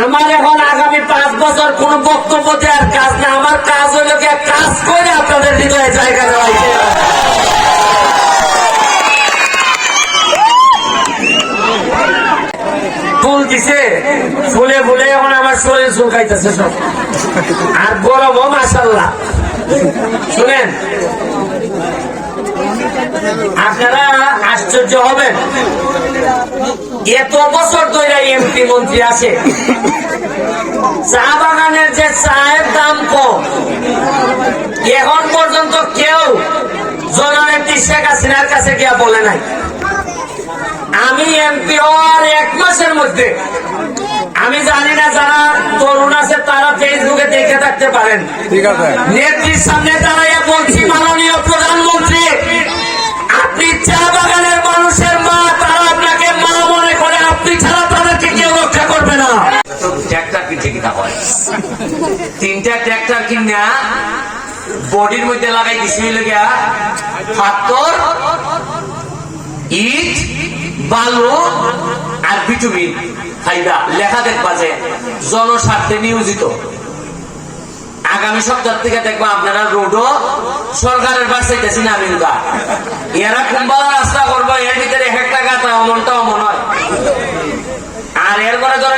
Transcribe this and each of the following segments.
আমার এখন আগামী পাঁচ বছর কোন বক্তব্য দেওয়ার কাজ না। আমার কাজ হইল গিয়ে কাজ করে আপনাদের হৃদয়ে জায়গা দেওয়া। ফুল দিছে, ফুলে ফুলে আমার শরীর চুলকাইতেছে সব। আর গরমও মাসাল্লাহ শুনেন আপনারা আশ্চর্য হবেন। এত বছর ধরে এমপি মন্ত্রী আছে। চা বাগানের যে চায়ের দাম কম এখন পর্যন্ত কেউ জননেত্রী শেখ হাসিনার কাছে গিয়া বলে নাই। আমি এমপি হওয়ার এক মাসের মধ্যে আমি জানি না যারা তরুণ আছে তারা ফেসবুকে দেখে থাকতে পারেন। ঠিক আছে। নেত্রীর সামনে দাঁড়াইয়া বলছি মাননীয় ট্র্যাক্টর কিনছে কিনা হয় তিনটা ট্র্যাক্টর কিনা বডির মধ্যে লাগাই দিছি গিয়া পাথর ইট, বালু আর বিটুমিন। ফাইদা লেখা দেখবা যে জনস্বার্থে নিয়োজিত। আগামী সপ্তাহ থেকে দেখব আপনারা রোডও সরকারের বাসায় গেছি না মিলবা এরা কুম্বালা রাস্তা করব, এর ভিতরে একটা গাতা অমনটা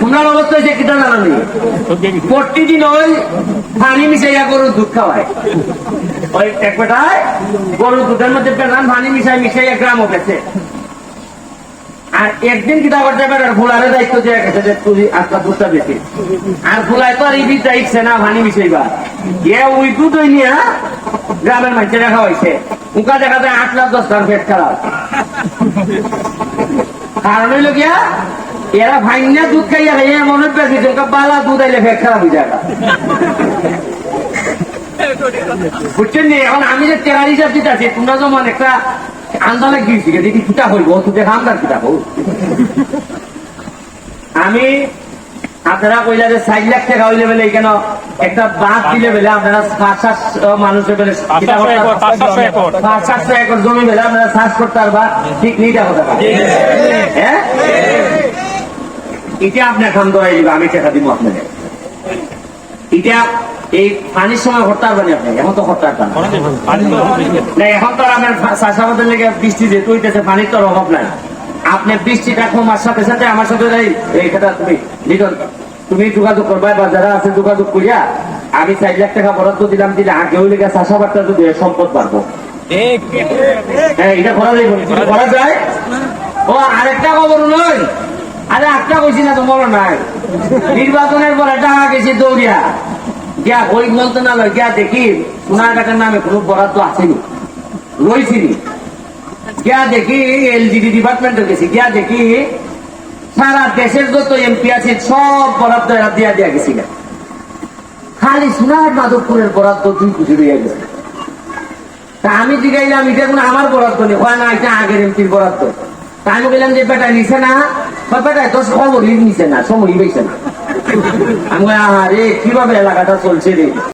তোমরা অবস্থা হয়েছে কিতা জানানি প্রতিদিন ওই পানি মিশাইয়া গরুর দুধ খাওয়ায়। ওই এক বেটায় গরুর দুধের মধ্যে পেলাম পানি মিশাই মিশাইয়া গ্রামও গেছে। আর একদিন কিতা করতে পারে ফুলারে দায়িত্ব দেওয়া গেছে যে তুই আজকা দুধটা বেশি। আর ফুলাই তো আর এই বিদ্যা ইচ্ছে না ভানি মিশাইবা। এ ওই দুধ ওই নিয়ে গ্রামের মানুষের দেখা হয়েছে। উকা দেখা যায় আট লাখ দশ লাখ পেট খারাপ কারণ হইল গিয়া এরা ভাইনা দুধ খাইয়া খাইয়া মনে পেয়েছে যে বালা দুধ আইলে পেট খারাপ হয়ে যায় বুঝছেন নি? এখন আমি যে তেহার হিসাব দিতে আছি তোমরা যেমন একটা আন্দোলন গিয়েছি দেখি কিতা হইব তো দেখা আমরা কিতা হব আমি আপনারা কইলা যে ষাট লাখ টাকা হইলে বেলে কেন একটা বাঁধ দিলে বেলে আপনারা পাঁচ সাতশো মানুষের বেলে পাঁচ সাতশো একর। জমি বেলে আপনারা চাষ করতে পারবা ঠিক নিটা হতে হ্যাঁ এটা আপনি এখন ধরাই দিবে আমি টাকা দিব আপনাকে। এটা এই পানির সময় হরতে পারবেন আপনি এখন তো হরতে পারবেন না। এখন তো আপনার চাষাবাদের লেগে বৃষ্টি যেহেতু হইতেছে পানির তো অভাব নাই। আপনি বৃষ্টিটা কমার সাথে সাথে আমার সাথে এই এই কথা তুমি লিটন তুমি যোগাযোগ করবা বা যারা আছে যোগাযোগ করিয়া আমি চার লাখ টাকা বরাদ্দ দিলাম দিলে আগে হইলে গিয়ে চাষাবাদটা যদি সম্পদ পারব হ্যাঁ এটা করা যায় করা যায়? ও আরেকটা খবর নয় আরে একটা কইছি না, তোমার নাই। নির্বাচনের পরে টাকা গেছে দৌড়িয়া। গিয়া গরিব মন্ত্রণালয় গিয়া দেখি সোনারঘাটের নামে কোনো বরাদ্দ আসেনি রয়েছিনি গিয়া দেখি এলজিডি ডিপার্টমেন্টে গেছি। গিয়া দেখি সারা দেশের যত এমপি আছে, সব বরাদ্দ এরা দিয়া দিয়া গেছিল খালি সোনার মাধবপুরের বরাদ্দ দুই কোটি রইয়া গেছে। তা আমি জিগাইলাম, এটা কোনো আমার বরাদ্দ নেই। হয় না, এটা আগের এমপির বরাদ্দ। তা আমি বললাম যে, বেটা, নিছে না। কয় বেটা তো খবরই নিছে না সময়ই বেছে না। আমি রে কীভাবে এলাকাটা চলছে রে?